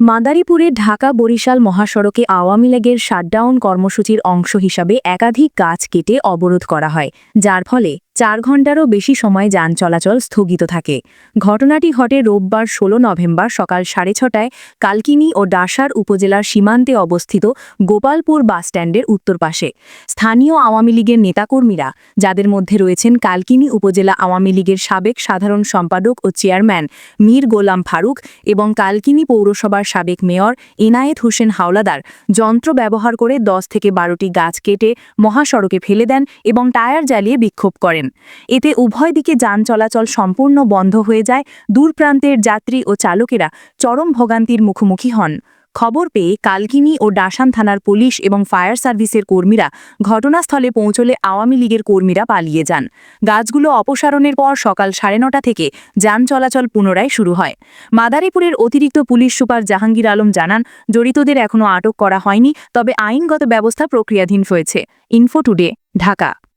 মাদারীপুরে ঢাকা বরিশাল মহাসড়কে আওয়ামী লীগের শাটডাউন কর্মসূচির অংশ হিসাবে একাধিক গাছ কেটে অবরোধ করা হয়, যার ফলে চার ঘণ্টারও বেশি সময় যান চলাচল স্থগিত থাকে। ঘটনাটি ঘটে রোববার ১৬ নভেম্বর সকাল সাড়ে ছটায় কালকিনি ও ডাসার উপজেলার সীমান্তে অবস্থিত গোপালপুর বাসস্ট্যান্ডের উত্তর পাশে। স্থানীয় আওয়ামী লীগের নেতাকর্মীরা, যাদের মধ্যে রয়েছেন কালকিনি উপজেলা আওয়ামী লীগের সাবেক সাধারণ সম্পাদক ও চেয়ারম্যান মীর গোলাম ফারুক এবং কালকিনি পৌরসভার সাবেক মেয়র এনায়েত হোসেন হাওলাদার, যন্ত্র ব্যবহার করে দশ থেকে বারোটি গাছ কেটে মহাসড়কে ফেলে দেন এবং টায়ার জ্বালিয়ে বিক্ষোভ করেন। এতে উভয় দিকে যান চলাচল সম্পূর্ণ বন্ধ হয়ে যায়। দূর প্রান্তের যাত্রী ও চালকেরা চরম ভোগান্তির মুখোমুখি হন। খবর পেয়ে কালকিনি ও ডাসান থানার পুলিশ এবং ফায়ার সার্ভিসের কর্মীরা ঘটনাস্থলে পৌঁছলে আওয়ামী লীগের কর্মীরা পালিয়ে যান। গাছগুলো অপসারণের পর সকাল সাড়ে নটা থেকে যান চলাচল পুনরায় শুরু হয়। মাদারীপুরের অতিরিক্ত পুলিশ সুপার জাহাঙ্গীর আলম জানান, জড়িতদের এখনও আটক করা হয়নি, তবে আইনগত ব্যবস্থা প্রক্রিয়াধীন হয়েছে। Info today, Dhaka.